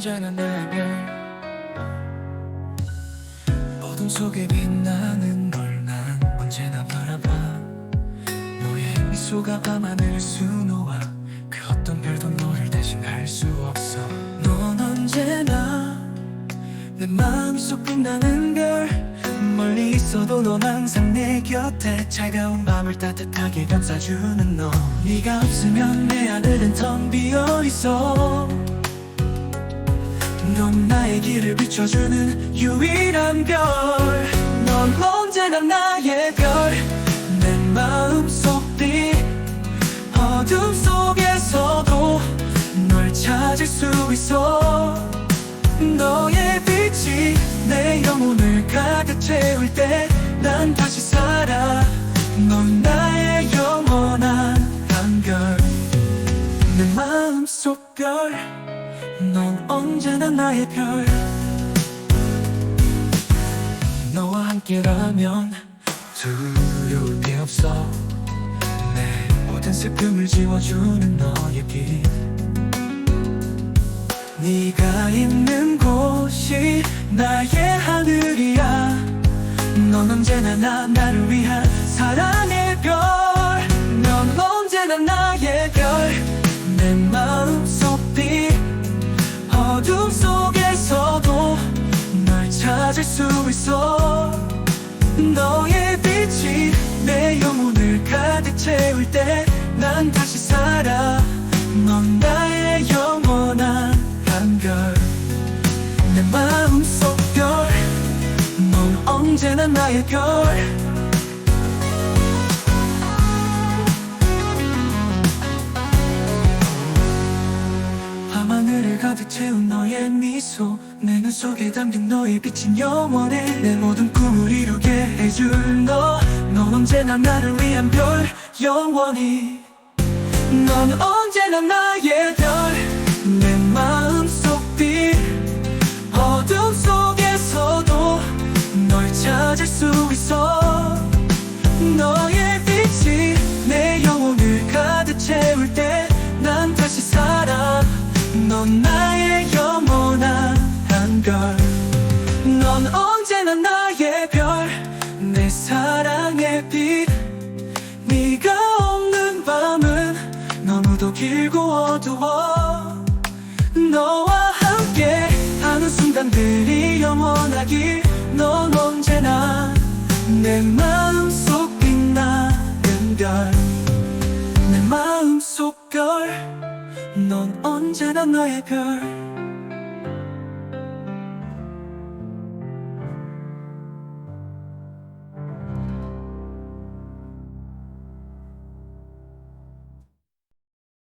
언제나 별 어둠 속에 빛나는 걸 난 언제나 바라봐. 너의 미소가 밤하늘 수놓아 그 어떤 별도 너를 대신할 수 없어. 넌 언제나 내 마음속 빛나는 별 멀리 있어도 넌 항상 내 곁에 차가운 밤을 따뜻하게 감싸주는 너. 네가 없으면 내 하늘은 텅 비어있어. 넌 나의 길을 비춰주는 유일한 별. 넌 언제나 나의 별. 내 마음속 빛. 어둠 속에서도 널 찾을 수 있어. 너의 빛이 내 영혼을 가득 채울 때 난 다시 살아. 넌 나의 영원한 한결. 내 마음 속 별. 넌 언제나 나의 별. 너와 함께라면 두려울 게 없어. 내 모든 슬픔을 지워주는 너의 빛 네가 있는 곳이 나의 하늘이야. 넌 언제나 나, 나를 위한 사랑의 별넌 언제나 나 어둠 속에서도 널 찾을 수 있어. 너의 빛이 내 영혼을 가득 채울 때 난 다시 살아. 넌 나의 영원한 한결. 내 마음속 별 넌 언제나 나의 별 가득 채운 너의 미소. 내 눈 속에 담긴 너의 빛은 영원해 내 모든 꿈을 이루게 해줄 너 넌 언제나 나를 위한 별 영원히. 넌 언제나 나의 별 사랑의 빛 네가 없는 밤은 너무도 길고 어두워. 너와 함께 하는 순간들이 영원하길 넌 언제나 내 마음속 빛나는 별. 내 마음속 별넌 언제나 나의 별